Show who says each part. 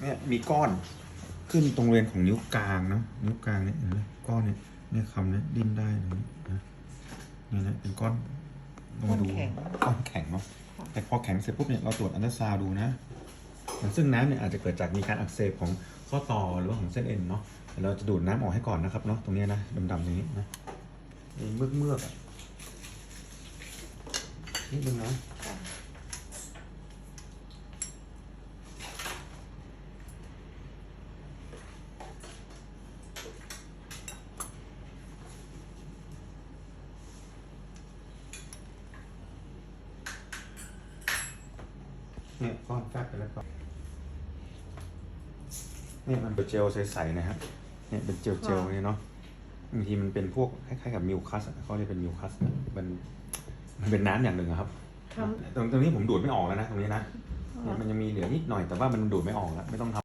Speaker 1: เนี่ยมีก้อนขึ้นตรงบริเวณของนิ้วกลางเนาะนิ้วกลางเนี่ยเห็นไหมก้อนเนี่ยเนี่ยคำเนี่ยดิ้นได้นะนะเนี่ยนะเป็นก้อนลองมาดู
Speaker 2: ก้อนแข็ง
Speaker 1: ก้อนแข็งเนาะแต่พอแข็งเสร็จปุ๊บเนี่ยเราตรวจอันตราซาวด์ดูนะซึ่งน้ำเนี่ยอาจจะเกิดจากมีการอักเสบของข้อต่อหรือว่าของเส้นเอ็นเนาะเดี๋ยวเราจะดูดน้ำออกให้ก่อนนะครับเนาะตรงเนี้ยนะดำๆตรงนี้นะเมือกเมือกๆอะนิดนึงนะ เนี่ยก้อนแฟบไปแล้วก็เนี่ยมันเป็นเจลใสๆนะครับเนี่ยเป็นเจลเจลๆเนี่ยเนาะบางทีมันเป็นพวกคล้ายๆกับมิวคัสอะเขาเรียกเป็นมิวคัสอะมันมันเป็นน้ำอย่างหนึ่งอะครับ
Speaker 2: ครับ
Speaker 1: ตรงตรงนี้ผมดูดไม่ออกแล้วนะตรงนี้นะเนี่ยมันยังมีเหลือนิดหน่อยแต่ว่ามันดูดไม่ออกแล้วไม่ต้องทำ